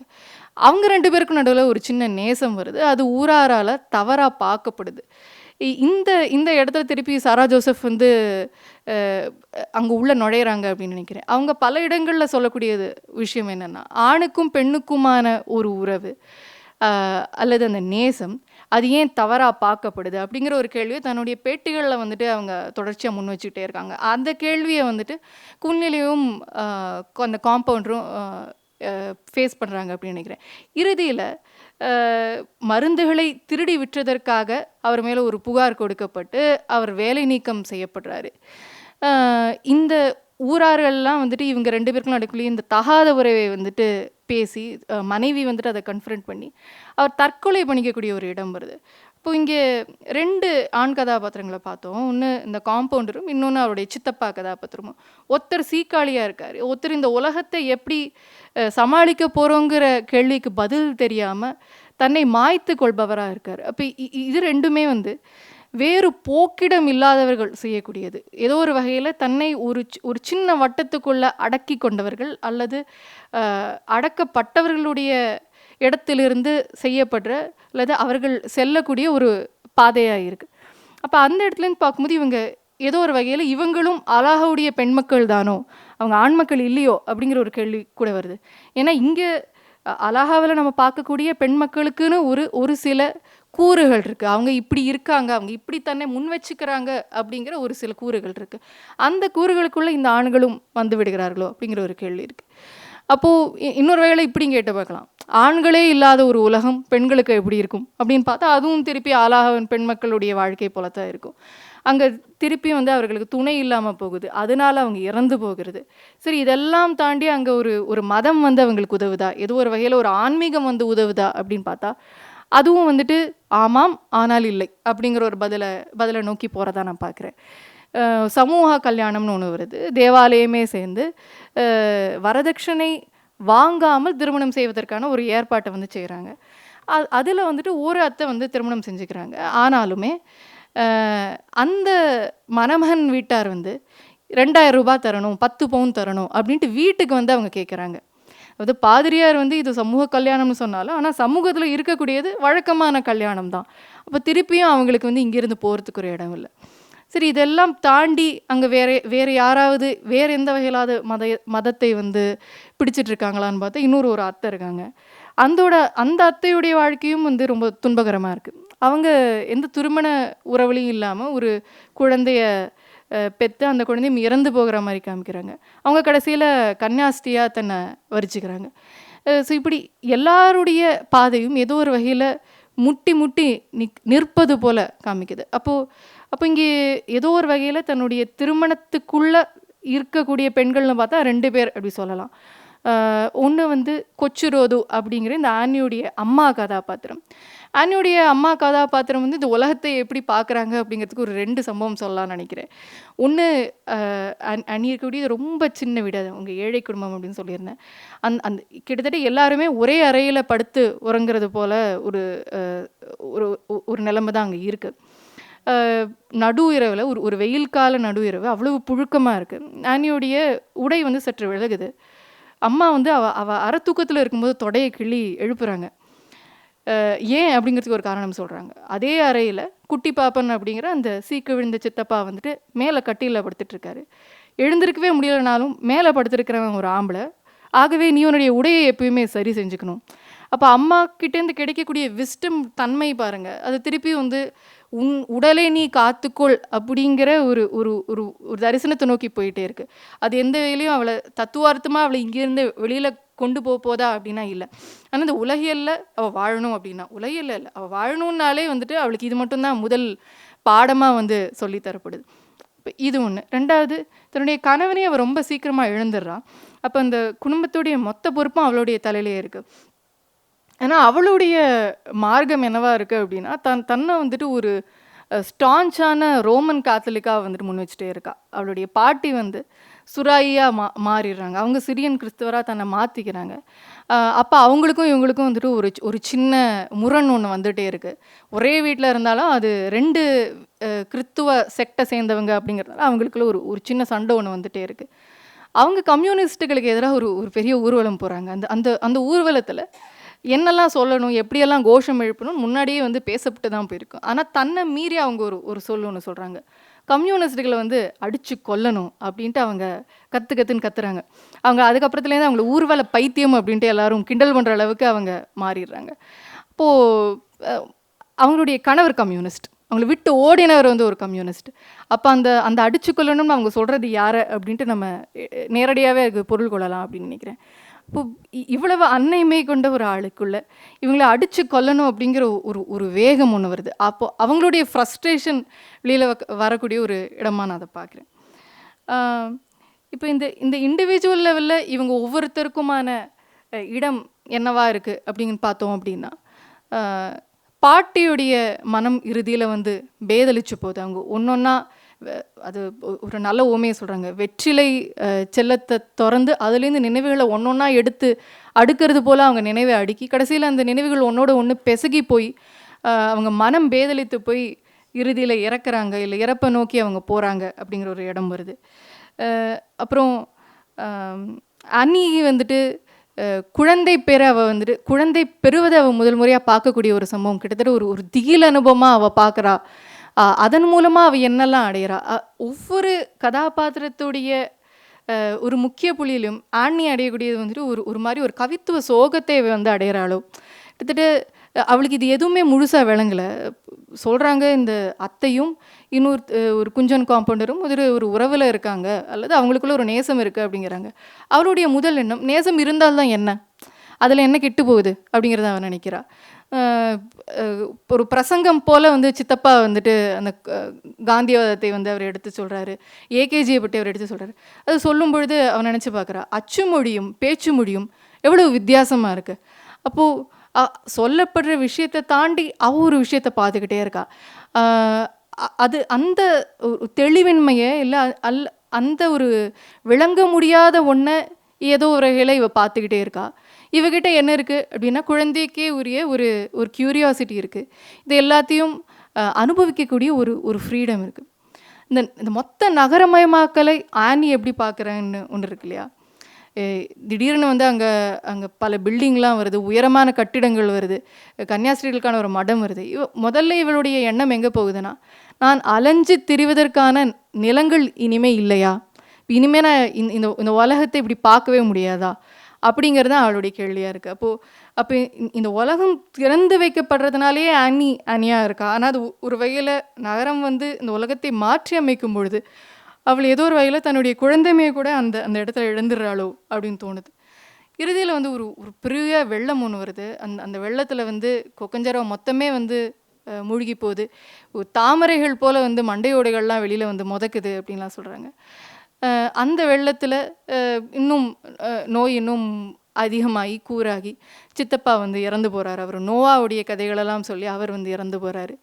அவங்க ரெண்டு பேருக்கும் நடுவில் ஒரு சின்ன நேசம் வருது. அது ஊராரால் தவறாக பார்க்கப்படுது. இந்த இந்த இடத்துல திருப்பி சாரா ஜோசப் வந்து அங்கே உள்ளே நுழையிறாங்க அப்படின்னு நினைக்கிறேன். அவங்க பல இடங்களில் சொல்லக்கூடியது விஷயம் என்னென்னா ஆணுக்கும் பெண்ணுக்குமான ஒரு உறவு அல்லது அந்த நேசம் அது ஏன் தவறாக பார்க்கப்படுது அப்படிங்கிற ஒரு கேள்வியை தன்னுடைய பேட்டிகளில் வந்துட்டு அவங்க தொடர்ச்சியாக முன் வச்சுக்கிட்டே இருக்காங்க. அந்த கேள்வியை வந்துட்டு குன்னிலையும் அந்த காம்பவுண்டரும் ஃபேஸ் பண்ணுறாங்க அப்படின்னு நினைக்கிறேன். இறுதியில் மருந்துகளை திருடி விற்றதற்காக அவர் மேலே ஒரு புகார் கொடுக்கப்பட்டு அவர் வேலை நீக்கம் செய்யப்படுறாரு. இந்த ஊரார்கள்லாம் வந்துட்டு இவங்க ரெண்டு பேருக்கும் நடுக்குள்ளேயே இந்த தகாத உறவை வந்துட்டு பேசி மனைவி வந்துட்டு அதை கன்ஃபரண்ட் பண்ணி அவர் தற்கொலை பண்ணிக்கக்கூடிய ஒரு இடம் வருது. இப்போ இங்கே ரெண்டு ஆண் கதாபாத்திரங்களை பார்த்தோம். ஒன்று இந்த காம்பவுண்டரும் இன்னொன்று அவருடைய சித்தப்பா கதாபாத்திரமும். ஒருத்தர் சீக்காளியாக இருக்கார். ஒருத்தர் இந்த உலகத்தை எப்படி சமாளிக்க போகிறோங்கிற கேள்விக்கு பதில் தெரியாமல் தன்னை மாய்த்து கொள்பவராக இருக்கார். அப்போ இது ரெண்டுமே வந்து வேறு போக்கிடம் இல்லாதவர்கள் செய்யக்கூடியது. ஏதோ ஒரு வகையில் தன்னை ஒரு ஒரு சின்ன வட்டத்துக்குள்ளே அடக்கி கொண்டவர்கள் அல்லது அடக்கப்பட்டவர்களுடைய இடத்திலிருந்து செய்யப்படுற அல்லது அவர்கள் செல்லக்கூடிய ஒரு பாதையாக இருக்குது அப்போ அந்த இடத்துலேருந்து பார்க்கும்போது இவங்க ஏதோ ஒரு வகையில் இவங்களும் அலாஹவுடைய பெண்மக்கள் தானோ? அவங்க ஆண் மக்கள் இல்லையோ? அப்படிங்கிற ஒரு கேள்வி கூட வருது. ஏன்னா இங்கே அலாஹாவில் நம்ம பார்க்கக்கூடிய பெண் மக்களுக்குன்னு ஒரு ஒரு சில கூறுகள் இருக்குது அவங்க இப்படி இருக்காங்க அவங்க இப்படி தன்னை முன் வச்சுக்கிறாங்க அப்படிங்கிற ஒரு சில கூறுகள் இருக்குது அந்த கூறுகளுக்குள்ளே இந்த ஆண்களும் வந்து விடுகிறார்களோ? அப்படிங்கிற ஒரு கேள்வி இருக்குது அப்போது இன்னொரு வேளை இப்படி கேட்டு பார்க்கலாம். ஆண்களே இல்லாத ஒரு உலகம் பெண்களுக்கு எப்படி இருக்கும்? அப்படின்னு பார்த்தா அதுவும் திருப்பி ஆளாக பெண் மக்களுடைய வாழ்க்கை போல தான் இருக்கும். அங்கே திருப்பி வந்து அவர்களுக்கு துணை இல்லாமல் போகுது. அதனால அவங்க இறந்து போகிறது. சரி இதெல்லாம் தாண்டி அங்கே ஒரு ஒரு மதம் வந்து அவங்களுக்கு உதவுதா? ஏதோ ஒரு வகையில் ஒரு ஆன்மீகம் வந்து உதவுதா? அப்படின்னு பார்த்தா அதுவும் வந்துட்டு ஆமாம் ஆனால் இல்லை அப்படிங்கிற ஒரு பதிலை பதிலை நோக்கி போகிறதா நான் பார்க்குறேன். சமூக கல்யாணம்னு ஒன்று வருது. தேவாலயமே சேர்ந்து வரதட்சணை வாங்காமல் திருமணம் செய்வதற்கான ஒரு ஏற்பாட்டை வந்து செய்கிறாங்க அதில் வந்துட்டு ஒரு அத்தை வந்து திருமணம் செஞ்சுக்கிறாங்க. ஆனாலுமே அந்த மணமகன் வீட்டார் வந்து ரெண்டாயிரம் ரூபாய் தரணும் பத்து பவுன் தரணும் அப்படின்ட்டு வீட்டுக்கு வந்து அவங்க கேட்குறாங்க அதாவது பாதிரியார் வந்து இது சமூக கல்யாணம்னு சொன்னாலும் ஆனால் சமூகத்தில் இருக்கக்கூடியது வழக்கமான கல்யாணம் தான் அப்போ திருப்பியும் அவங்களுக்கு வந்து இங்கேருந்து போகிறதுக்கு ஒரு இடம் இல்லை. சரி இதெல்லாம் தாண்டி அங்கே வேற வேறு யாராவது வேறு எந்த வகையிலாவது மத மதத்தை வந்து பிடிச்சிட்ருக்காங்களான்னு பார்த்தா இன்னொரு ஒரு அத்தை இருக்காங்க. அந்தோட அந்த அத்தையுடைய வாழ்க்கையும் வந்து ரொம்ப துன்பகரமாக இருக்குது அவங்க எந்த திருமண உறவுலையும் இல்லாமல் ஒரு குழந்தைய பெற்று அந்த குழந்தையும் இறந்து போகிற மாதிரி காமிக்கிறாங்க. அவங்க கடைசியில் கன்னியாஸ்தியாக தன்னை வரிச்சிக்கிறாங்க. ஸோ இப்படி எல்லாருடைய பாதையும் ஏதோ ஒரு வகையில் முட்டி முட்டி நிக் நிற்பது போல காமிக்குது. அப்போது அப்போ இங்கே ஏதோ ஒரு வகையில் தன்னுடைய திருமணத்துக்குள்ளே இருக்கக்கூடிய பெண்கள்னு பார்த்தா ரெண்டு பேர் அப்படி சொல்லலாம். ஒன்று வந்து கொச்சுரோது அப்படிங்கிற இந்த ஆனியுடைய அம்மா கதாபாத்திரம். ஆனியுடைய அம்மா கதாபாத்திரம் வந்து இந்த உலகத்தை எப்படி பார்க்குறாங்க அப்படிங்கிறதுக்கு ஒரு ரெண்டு சம்பவம் சொல்லலாம்னு நினைக்கிறேன். ஒன்று அணி இருக்கக்கூடிய ரொம்ப சின்ன வீடு அது. அவங்க ஏழை குடும்பம் அப்படின்னு சொல்லியிருந்தேன். அந் அந்த கிட்டத்தட்ட எல்லாருமே ஒரே அறையில் படுத்து உறங்குறது போல் ஒரு ஒரு ஒரு நிலைமை தான் அங்கே இருக்குது நடு இரவில் ஒரு ஒரு வெயில் கால நடு இரவு அவ்வளவு புழுக்கமாக இருக்குது ஆனியோடைய உடை வந்து சற்று விலகுது. அம்மா வந்து அவ அவ அற தூக்கத்தில் இருக்கும்போது தொடையை கிள்ளி எழுப்புறாங்க. ஏன் அப்படிங்கிறதுக்கு ஒரு காரணம் சொல்கிறாங்க அதே அறையில் குட்டி பாப்பன் அப்படிங்கிற அந்த சீக்கு விழுந்த சித்தப்பா வந்துட்டு மேலே கட்டியில் படுத்துட்ருக்காரு எழுந்திருக்கவே முடியலனாலும் மேலே படுத்திருக்கிறவன் ஒரு ஆம்பளை. ஆகவே நீ உன்னுடைய உடையை எப்பயுமே சரி செஞ்சுக்கணும். அப்போ அம்மா கிட்டேருந்து கிடைக்கக்கூடிய விஸ்டம் தன்மை பாருங்கள் அது திருப்பி வந்து உன் உடலை நீ காத்துக்கொள் அப்படிங்கிற ஒரு ஒரு ஒரு ஒரு தரிசனத்தை நோக்கி போயிட்டே இருக்கு. அது எந்த வகையிலையும் அவளை தத்துவார்த்தமாக அவளை இங்கேருந்து வெளியில் கொண்டு போக போதா அப்படின்னா இல்லை. ஆனால் இந்த உலகியல்ல அவள் வாழணும் அப்படின்னா உலகியல்ல இல்லை அவள் வாழணும்னாலே வந்துட்டு அவளுக்கு இது மட்டும்தான் முதல் பாடமாக வந்து சொல்லித்தரப்படுது இப்போ இது ஒன்று ரெண்டாவது தன்னுடைய கணவனே அவள் ரொம்ப சீக்கிரமாக இழந்துடுறான் அப்போ அந்த குடும்பத்துடைய மொத்த பொறுப்பும் அவளுடைய தலையிலே இருக்குது ஏன்னா அவளுடைய மார்க்கம் என்னவா இருக்குது அப்படின்னா தன் தன்னை வந்துட்டு ஒரு ஸ்டான்ச்சான ரோமன் காத்தலிக்காக வந்துட்டு முன் வச்சுட்டே இருக்கா. அவளுடைய பாட்டி வந்து சுராயியாக மா மாறிடுறாங்க. அவங்க சிரியன் கிறிஸ்தவராக தன்னை மாற்றிக்கிறாங்க அப்போ அவங்களுக்கும் இவங்களுக்கும் வந்துட்டு ஒரு ஒரு சின்ன முரண் ஒன்று வந்துகிட்டே இருக்குது ஒரே வீட்டில் இருந்தாலும் அது ரெண்டு கிறிஸ்துவ கிறித்துவ செக்டை சேர்ந்தவங்க அப்படிங்கிறதுனால அவங்களுக்குள்ள ஒரு ஒரு சின்ன சண்டை ஒன்று வந்துட்டே இருக்குது அவங்க கம்யூனிஸ்ட்டுகளுக்கு எதிராக ஒரு ஒரு பெரிய ஊர்வலம் போகிறாங்க அந்த அந்த அந்த ஊர்வலத்தில் என்னெல்லாம் சொல்லணும் எப்படியெல்லாம் கோஷம் எழுப்பணும் முன்னாடியே வந்து பேசப்பட்டு தான் போயிருக்கும். ஆனால் தன்னை மீறி அவங்க ஒரு ஒரு சொல் ஒன்று சொல்கிறாங்க கம்யூனிஸ்ட்டுகளை வந்து அடித்து கொல்லணும் அப்படின்ட்டு அவங்க கற்று கற்றுன்னு கத்துறாங்க. அவங்க அதுக்கப்புறத்துலேருந்து அவங்கள ஊர்வல பைத்தியம் அப்படின்ட்டு எல்லாரும் கிண்டல் பண்ணுற அளவுக்கு அவங்க மாறிடுறாங்க. அப்போது அவங்களுடைய கணவர் கம்யூனிஸ்ட். அவங்கள விட்டு ஓடினவர் வந்து ஒரு கம்யூனிஸ்ட். அப்போ அந்த அந்த அடிச்சு கொள்ளணும்னு அவங்க சொல்கிறது யாரை அப்படின்ட்டு நம்ம நேரடியாகவே அதுக்கு பொருள் கொள்ளலாம் அப்படின்னு நினைக்கிறேன். இப்போ இவ்வளவு அன்னைமை கொண்ட ஒரு ஆளுக்குள்ள இவங்களை அடித்து கொல்லணும் அப்படிங்கிற ஒரு ஒரு வேகம் ஒன்று வருது. அப்போது அவங்களுடைய ஃப்ரஸ்ட்ரேஷன் வெளியில் வரக்கூடிய ஒரு இடமா நான் அதை பார்க்குறேன். இப்போ இந்த இந்த இண்டிவிஜுவல் லெவலில் இவங்க ஒவ்வொருத்தருக்குமான இடம் என்னவா இருக்குது அப்படின்னு பார்த்தோம் அப்படின்னா பாட்டியுடைய மனம் இறுதியில் வந்து பேதளிச்சு போகுது. அவங்க ஒன்று ஒன்றா அது ஒரு நல்ல ஓமையை சொல்கிறாங்க வெற்றிலை செல்லத்தை திறந்து அதுலேருந்து நினைவுகளை ஒன்றொன்னா எடுத்து அடுக்கிறது போல் அவங்க நினைவை அடுக்கி கடைசியில் அந்த நினைவுகள் ஒன்றோட ஒன்று பெசகி போய் அவங்க மனம் பேதலித்து போய் இறுதியில் இறக்குறாங்க. இல்லை இறப்பை நோக்கி அவங்க போகிறாங்க அப்படிங்கிற ஒரு இடம் வருது. அப்புறம் அன்னி வந்துட்டு குழந்தை பெற அவள் வந்துட்டு குழந்தை பெறுவதை அவள் முதல் முறையாக பார்க்கக்கூடிய ஒரு சம்பவம். கிட்டத்தட்ட ஒரு ஒரு திகில் அனுபவமாக அவள் பார்க்குறா. அதன் மூலமாக அவள் என்னெல்லாம் அடையிறா? ஒவ்வொரு கதாபாத்திரத்துடைய ஒரு முக்கிய புள்ளியிலும் ஆண்ணி அடையக்கூடியது வந்துட்டு ஒரு ஒரு மாதிரி ஒரு கவித்துவ சோகத்தை வந்து அடையிறாளோ? கிட்டத்தட்ட அவளுக்கு இது எதுவுமே முழுசாக விளங்கலை. சொல்கிறாங்க இந்த அத்தையும் இன்னொரு ஒரு குஞ்சன் காம்பவுண்டரும் ஒரு ஒரு உறவில் இருக்காங்க. அல்லது அவங்களுக்குள்ள ஒரு நேசம் இருக்குது அப்படிங்கிறாங்க. அவளுடைய முதல் எண்ணம் நேசம் இருந்தால்தான் என்ன? அதில் என்ன கெட்டு போகுது அப்படிங்கிறத அவன் நினைக்கிறா. ஒரு பிரசங்கம் போல் வந்து சித்தப்பா வந்துட்டு அந்த காந்தியவாதத்தை வந்து அவர் எடுத்து சொல்கிறாரு ஏகேஜியை பற்றி அவர் எடுத்து சொல்கிறாரு அது சொல்லும் பொழுது அவன் நினச்சி பார்க்குறா அச்சு மொழியும் பேச்சு மொழியும் எவ்வளோ வித்தியாசமாக இருக்குது அப்போது சொல்லப்படுற விஷயத்தை தாண்டி அவ ஒரு விஷயத்தை பார்த்துக்கிட்டே இருக்கா. அது அந்த தெளிவின்மையை இல்லை அல் அந்த ஒரு விளங்க முடியாத ஒன்றை ஏதோ ஒரு வகையில் இவ பார்த்துக்கிட்டே இருக்கா. இவகிட்ட என்ன இருக்குது அப்படின்னா குழந்தைக்கே உரிய ஒரு ஒரு க்யூரியாசிட்டி இருக்குது இது எல்லாத்தையும் அனுபவிக்கக்கூடிய ஒரு ஒரு ஃப்ரீடம் இருக்குது இந்த இந்த மொத்த நகரமயமாக்கலை ஆனி எப்படி பார்க்குறேன்னு ஒன்று இருக்கு இல்லையா? திடீர்னு வந்து அங்கே அங்கே பல பில்டிங்லாம் வருது உயரமான கட்டிடங்கள் வருது கன்னியாஸ்திரிகளுக்கான ஒரு மடம் வருது. இவ முதல்ல இவளுடைய எண்ணம் எங்கே போகுதுன்னா நான் அலைஞ்சு திரிவதற்கான நிலங்கள் இனிமே இல்லையா? இனிமே நான் இந்த இந்த இந்த உலகத்தை இப்படி பார்க்கவே முடியாதா? அப்படிங்கிறது தான் அவளுடைய கேள்வியாக இருக்குது அப்போது அப்போ இந்த உலகம் திறந்து வைக்கப்படுறதுனாலேயே அணி அணியாக இருக்கா? ஆனால் அது ஒரு வகையில் நகரம் வந்து இந்த உலகத்தை மாற்றி அமைக்கும் பொழுது அவள் ஏதோ ஒரு வகையில் தன்னுடைய குழந்தைமையை கூட அந்த அந்த இடத்துல இழந்துடுறாளோ அப்படின்னு தோணுது. இறுதியில் வந்து ஒரு ஒரு பெரிய வெள்ளம் ஒன்று வருது. அந்த அந்த வெள்ளத்தில் வந்து கொக்கஞ்சரம் மொத்தமே வந்து மூழ்கி போகுது. ஒரு தாமரைகள் போல் வந்து மண்டையோடைகள்லாம் வெளியில் வந்து முதக்குது அப்படின்லாம் சொல்கிறாங்க அந்த வெள்ளத்தில் இன்னும் நோய் இன்னும் அதிகமாகி கூறாகி சித்தப்பா வந்து இறந்து போகிறாரு அவர் நோவாவுடைய கதைகளெல்லாம் சொல்லி அவர் வந்து இறந்து போகிறாரு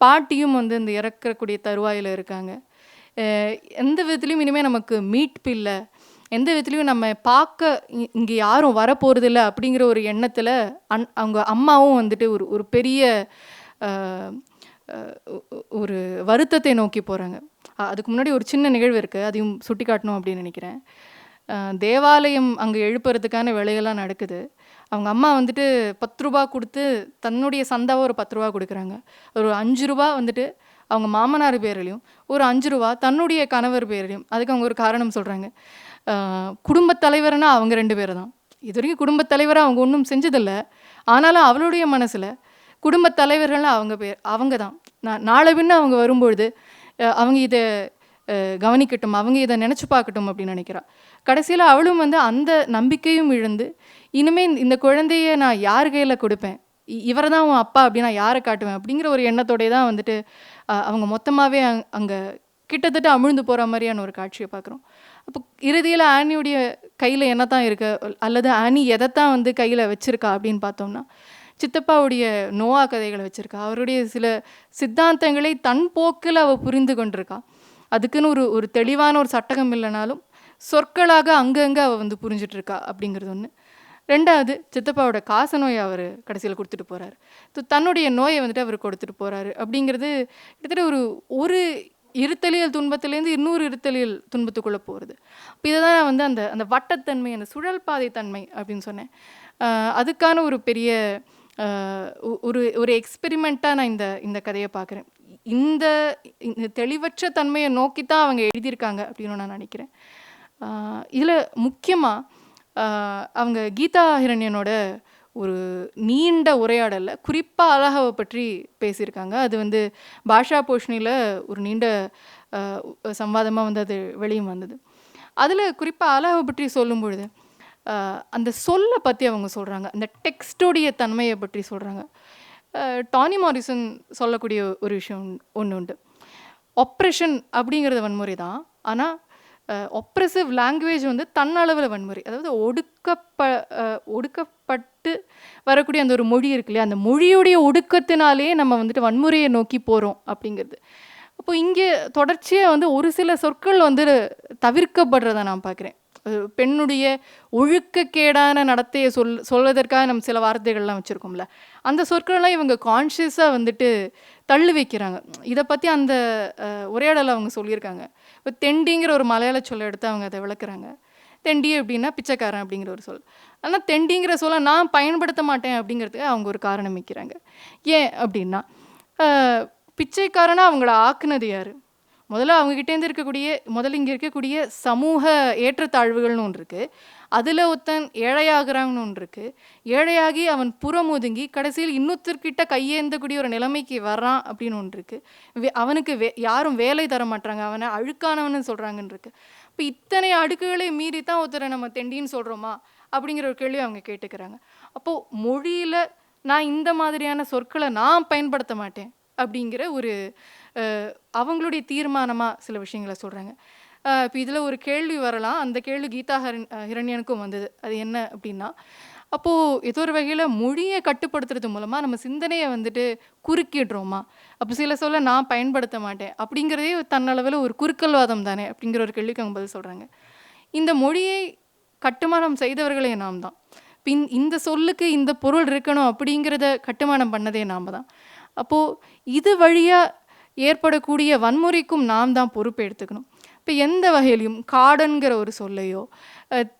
பாட்டியும் வந்து இந்த இறக்கக்கூடிய தருவாயில் இருக்காங்க. எந்த விதத்துலையும் இனிமேல் நமக்கு மீட்பு இல்லை. எந்த விதத்துலையும் நம்ம பார்க்க இங்கே யாரும் வரப்போகிறதில்ல அப்படிங்கிற ஒரு எண்ணத்தில் அன் அவங்க அம்மாவும் வந்துட்டு ஒரு ஒரு பெரிய ஒரு வருத்தத்தை நோக்கி போகிறாங்க அதுக்கு முன்னாடி ஒரு சின்ன நிகழ்வு இருக்குது அதையும் சுட்டி காட்டணும் அப்படின்னு நினைக்கிறேன். தேவாலயம் அங்கே எழுப்புறதுக்கான வேலைகள்லாம் நடக்குது. அவங்க அம்மா வந்துட்டு பத்து ரூபா கொடுத்து தன்னுடைய சந்தாவை ஒரு பத்து ரூபா கொடுக்குறாங்க. ஒரு அஞ்சு ரூபா வந்துட்டு அவங்க மாமனார் பேரிலையும் ஒரு அஞ்சு ரூபா தன்னுடைய கணவர் பேரிலையும் அதுக்கு அவங்க ஒரு காரணம் சொல்கிறாங்க குடும்பத் தலைவர்னா அவங்க ரெண்டு பேர் தான். இது வரைக்கும் குடும்பத் தலைவராக அவங்க ஒன்றும் செஞ்சதில்லை. ஆனாலும் அவளுடைய மனசில் குடும்பத் தலைவர்கள்லாம் அவங்க பேர் அவங்க தான். நான் நாளை பின்ன அவங்க வரும்பொழுது அவங்க இதை கவனிக்கட்டும் அவங்க இதை நினச்சி பார்க்கட்டும் அப்படின்னு நினைக்கிறா. கடைசியில் அவளும் வந்து அந்த நம்பிக்கையும் இழந்து இனிமேல் இந்த- குழந்தைய நான் யார் கையில் கொடுப்பேன்? இவரை தான் உன் அப்பா அப்படி நான் யாரை காட்டுவேன்? அப்படிங்கிற ஒரு எண்ணத்தோடய தான் வந்துட்டு அவங்க மொத்தமாகவே அங் அங்கே கிட்டத்தட்ட அமிழ்ந்து போகிற மாதிரியான ஒரு காட்சியை பார்க்குறோம். அப்போ இறுதியில் ஆனியுடைய கையில் என்ன தான் இருக்குது அல்லது ஆனி எதைத்தான் வந்து கையில் வச்சுருக்கா அப்படின்னு பார்த்தோம்னா சித்தப்பாவுடைய நோவா கதைகளை வச்சுருக்கா. அவருடைய சில சித்தாந்தங்களை தன் போக்கில் அவள் புரிந்து கொண்டிருக்கா. அதுக்குன்னு ஒரு ஒரு தெளிவான ஒரு சட்டகம் இல்லைனாலும் சொற்களாக அங்கங்கே அவள் வந்து புரிஞ்சிட்ருக்கா அப்படிங்கிறது ஒன்று ரெண்டாவது சித்தப்பாவோட காச நோயை அவர் கடைசியில் கொடுத்துட்டு போகிறாரு ஸோ தன்னுடைய நோயை வந்துட்டு அவர் கொடுத்துட்டு போகிறாரு அப்படிங்கிறது கிட்டத்தட்ட ஒரு ஒரு இருத்தலியல் துன்பத்திலேருந்து இன்னொரு இருத்தலியல் துன்பத்துக்குள்ளே போகிறது இப்போ இதை தான் நான் வந்து அந்த அந்த வட்டத்தன்மை அந்த சுழல் பாதை தன்மை அப்படின்னு சொன்னேன். அதுக்கான ஒரு பெரிய ஒரு ஒரு எக்ஸ்பெரிமெண்ட்டாக நான் இந்த இந்த கதையை பார்க்குறேன். இந்த தெளிவற்ற தன்மையை நோக்கி தான் அவங்க எழுதியிருக்காங்க அப்படின்னு நான் நினைக்கிறேன். இதில் முக்கியமாக அவங்க கீதா ஹிரண்யனோட ஒரு நீண்ட உரையாடலில் குறிப்பாக அழகாவை பற்றி பேசியிருக்காங்க. அது வந்து பாஷா போஷ்ணியில் ஒரு நீண்ட சம்வாதமாக வந்து அது வெளியும் வந்தது. அதில் குறிப்பாக அழகாவை பற்றி சொல்லும் பொழுது அந்த சொல்லை பற்றி அவங்க சொல்கிறாங்க அந்த டெக்ஸ்டோடைய தன்மையை பற்றி சொல்கிறாங்க டானி மாரிசன் சொல்லக்கூடிய ஒரு விஷயம் ஒன்று உண்டு. ஒப்ரெஷன் அப்படிங்கிறது வன்முறை தான். ஆனால் ஒப்ரெசிவ் லாங்குவேஜ் வந்து தன்னளவில் வன்முறை. அதாவது ஒடுக்கப்ப ஒடுக்கப்பட்டு வரக்கூடிய அந்த ஒரு மொழி இருக்கு இல்லையா அந்த மொழியுடைய ஒடுக்கத்தினாலே நம்ம வந்துட்டு வன்முறையை நோக்கி போகிறோம் அப்படிங்கிறது. அப்போ இங்கே தொடர்ச்சியாக வந்து ஒரு சில சொற்கள் வந்து தவிர்க்கப்படுறதை நான் பார்க்குறேன். பெண்ணுடைய ஒழுக்கக்கேடான நடத்தையை சொல் சொல்வதற்காக நம்ம சில வார்த்தைகள்லாம் வச்சுருக்கோம்ல. அந்த சொற்களெல்லாம் இவங்க கான்ஷியஸாக வந்துட்டு தள்ளி வைக்கிறாங்க. இதை பற்றி அந்த உரையாடலை அவங்க சொல்லியிருக்காங்க. இப்போ தெண்டிங்கிற ஒரு மலையாள சொல்லை எடுத்து அவங்க அதை விளக்குறாங்க. தெண்டி அப்படின்னா பிச்சைக்காரன் அப்படிங்கிற ஒரு சொல். ஆனால் தெண்டிங்கிற சொல்லை நான் பயன்படுத்த மாட்டேன் அப்படிங்கிறதுக்கு அவங்க ஒரு காரணம் வைக்கிறாங்க. ஏன் அப்படின்னா பிச்சைக்காரனா அவங்கள ஆக்குனது யார்? முதல்ல அவங்ககிட்டேருந்து இருக்கக்கூடிய முதல்ல இங்கே இருக்கக்கூடிய சமூக ஏற்றத்தாழ்வுகள்னு ஒன்று இருக்குது அதில் ஒருத்தன் ஏழையாகிறான்னு ஒன்று இருக்குது ஏழையாகி அவன் புறம் ஒதுங்கி கடைசியில் இன்னொருத்தர்கிட்ட கையேந்தக்கூடிய ஒரு நிலைமைக்கு வர்றான் அப்படின்னு ஒன்று இருக்குது அவனுக்கு வே யாரும் வேலை தர மாட்டாங்க அவனை அழுக்கானவன்னு சொல்கிறாங்கன்னு இருக்குது இப்போ இத்தனை அடுக்குகளை மீறி தான் ஒருத்தரை நம்ம தெண்டின்னு சொல்கிறோமா அப்படிங்கிற ஒரு கேள்வி அவங்க கேட்டுக்கிறாங்க. அப்போது மொழியில் நான் இந்த மாதிரியான சொற்களை நான் பயன்படுத்த மாட்டேன் அப்படிங்கிற ஒரு அவங்களுடைய தீர்மானமாக சில விஷயங்களை சொல்கிறாங்க இப்போ இதில் ஒரு கேள்வி வரலாம். அந்த கேள்வி கீதா ஹரண் ஹிரண்யனுக்கும் வந்தது. அது என்ன அப்படின்னா அப்போது ஏதோ ஒரு வகையில் மொழியை கட்டுப்படுத்துறது மூலமாக நம்ம சிந்தனையை வந்துட்டு குறுக்கிடுறோமா? அப்போ சில சொல்ல நான் பயன்படுத்த மாட்டேன். அப்படிங்கிறதே தன்னளவில் ஒரு குறுக்கல்வாதம் தானே அப்படிங்கிற ஒரு கேள்விக்கு அவங்க பதில் சொல்கிறாங்க இந்த மொழியை கட்டுமானம் செய்தவர்களே நாம் தான். பின் இந்த சொல்லுக்கு இந்த பொருள் இருக்கணும் அப்படிங்கிறத கட்டுமானம் பண்ணதே நாம் தான். அப்போது இது வழியாக ஏற்படக்கூடிய வன்முறைக்கும் நாம் தான் பொறுப்பு எடுத்துக்கணும். இப்போ எந்த வகையிலையும் காடன்கிற ஒரு சொல்லையோ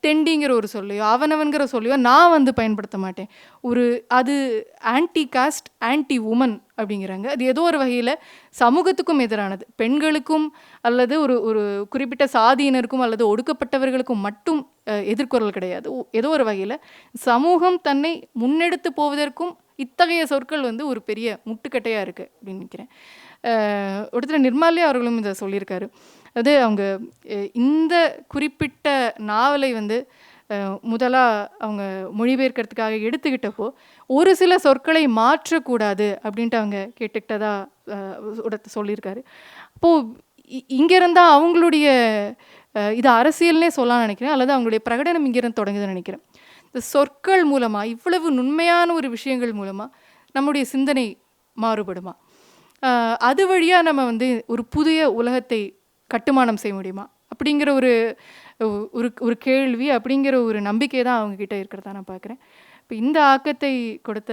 தெண்டிங்கிற ஒரு சொல்லையோ அவனவன்கிற சொல்லையோ நான் வந்து பயன்படுத்த மாட்டேன். ஒரு அது ஆன்டி காஸ்ட் ஆன்டி உமன் அப்படிங்கிறாங்க. அது ஏதோ ஒரு வகையில் சமூகத்துக்கும் எதிரானது. பெண்களுக்கும் அல்லது ஒரு ஒரு குறிப்பிட்ட சாதியினருக்கும் அல்லது ஒடுக்கப்பட்டவர்களுக்கும் மட்டும் எதிர்குரல் கிடையாது. ஏதோ ஒரு வகையில் சமூகம் தன்னை முன்னெடுத்து போவதற்கும் இத்தகைய சொற்கள் வந்து ஒரு பெரிய முட்டுக்கட்டையாக இருக்குது அப்படின்னு நினைக்கிறேன். ஒரு இடத்துல நிர்மாலே அவர்களும் இதை சொல்லியிருக்காரு. அது அவங்க இந்த குறிப்பிட்ட நாவலை வந்து முதலாக அவங்க மொழிபெயர்க்கிறதுக்காக எடுத்துக்கிட்டப்போ ஒரு சில சொற்களை மாற்றக்கூடாது அப்படின்ட்டு அவங்க கேட்டுக்கிட்டதா சொல்லியிருக்காரு. அப்போது இங்கே இருந்தால் அவங்களுடைய இது அரசியல்னே சொல்லலாம்னு நினைக்கிறேன். அல்லது அவங்களுடைய பிரகடனம் இங்கேருந்து தொடங்குதுன்னு நினைக்கிறேன். இந்த சொற்கள் மூலமாக இவ்வளவு நுண்மையான ஒரு விஷயங்கள் மூலமாக நம்முடைய சிந்தனை மாறுபடுமா? அது வழியாக நம்ம வந்து ஒரு புதிய உலகத்தை கட்டுமானம் செய்ய முடியுமா? அப்படிங்கிற ஒரு ஒரு ஒரு கேள்வி அப்படிங்கிற ஒரு நம்பிக்கை தான் அவங்கக்கிட்ட இருக்கிறதா நான் பார்க்குறேன். இப்போ இந்த ஆக்கத்தை கொடுத்த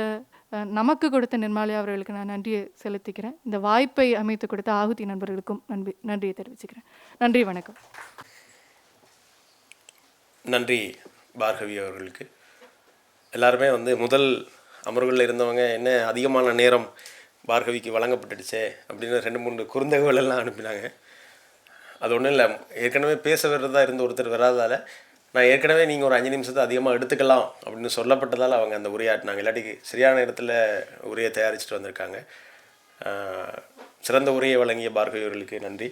நமக்கு கொடுத்த நிர்மாலயா அவர்களுக்கு நான் நன்றியை செலுத்திக்கிறேன். இந்த வாய்ப்பை அமைத்து கொடுத்த ஆகுதி நண்பர்களுக்கும் நன்றி நன்றியை தெரிவிச்சுக்கிறேன். நன்றி வணக்கம். நன்றி பார்கவி அவர்களுக்கு. எல்லாருமே வந்து முதல் அமர்வுகளில் இருந்தவங்க என்ன அதிகமான நேரம் பார்கவிக்கு வழங்கப்பட்டுடுச்சே அப்படின்னு ரெண்டு மூணு குறுந்தகவலெல்லாம் அனுப்பினாங்க. அது ஒன்றும் இல்லை ஏற்கனவே பேச வர்றதா இருந்த ஒருத்தர் வராதால் நான் ஏற்கனவே நீங்கள் ஒரு அஞ்சு நிமிஷத்தை அதிகமாக எடுத்துக்கலாம் அப்படின்னு சொல்லப்பட்டதால் அவங்க அந்த உரையாட்டினாங்க இல்லாட்டிக்கு சரியான இடத்துல உரையை தயாரிச்சுட்டு வந்திருக்காங்க. சிறந்த உரையை வழங்கிய பார்கவி அவர்களுக்கு நன்றி.